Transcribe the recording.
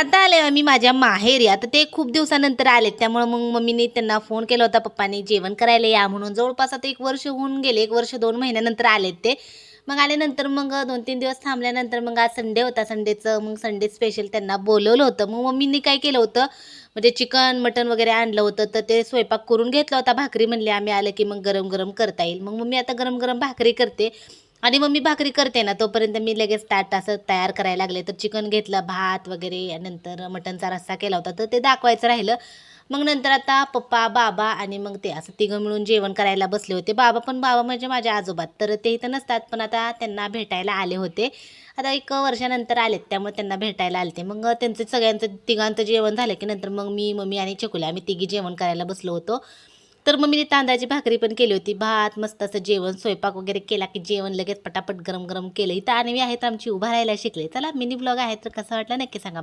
आता आले मी माझ्या माहेरी. आता ते खूप दिवसानंतर आलेत. त्यामुळे मग मम्मीने त्यांना फोन केला होता पप्पाने जेवण करायला या म्हणून. जवळपास आता एक वर्ष होऊन गेले एक वर्ष दोन महिन्यानंतर आलेत ते. मग आल्यानंतर मग दोन तीन दिवस थांबल्यानंतर मग आज संडे होता. संडेचं मग संडे स्पेशल त्यांना बोलवलं होतं. मग मम्मीने काय केलं होतं म्हणजे चिकन मटन वगैरे आणलं होतं. तर ते स्वयंपाक करून घेतला होता. भाकरी म्हणले आम्ही आलं की मग गरम गरम करता येईल. मग मम्मी आता गरम गरम भाकरी करते. आणि मग मी भाकरी करते ना तोपर्यंत मी लगेच ताट असं तयार करायला लागले. तर चिकन घेतलं भात वगैरे नंतर मटनचा रस्सा केला होता. तर ते दाखवायचं राहिलं. मग नंतर आता पप्पा बाबा आणि मग ते असं तिघं मिळून जेवण करायला बसले होते. बाबा पण बाबा म्हणजे माझ्या आजोबात. तर ते इथं नसतात पण आता त्यांना भेटायला आले होते. आता एक वर्षानंतर आलेत त्यामुळे त्यांना भेटायला आले मग त्यांचं सगळ्यांचं तिघांचं जेवण झालं की नंतर मग मी मम्मी आणि चकुल्या आम्ही तिघी जेवण करायला बसलो होतो. तर मग मी तांदळाची भाकरी पण केली होती. भात मस्त असं जेवण स्वयंपाक वगैरे केला की जेवण लगेच पटापट गरम गरम केलं. इथं आणि मी आहेत आमची उभा राहायला शिकले. चला मिनी ब्लॉग आहे तर कसं वाटलं नक्की सांगा.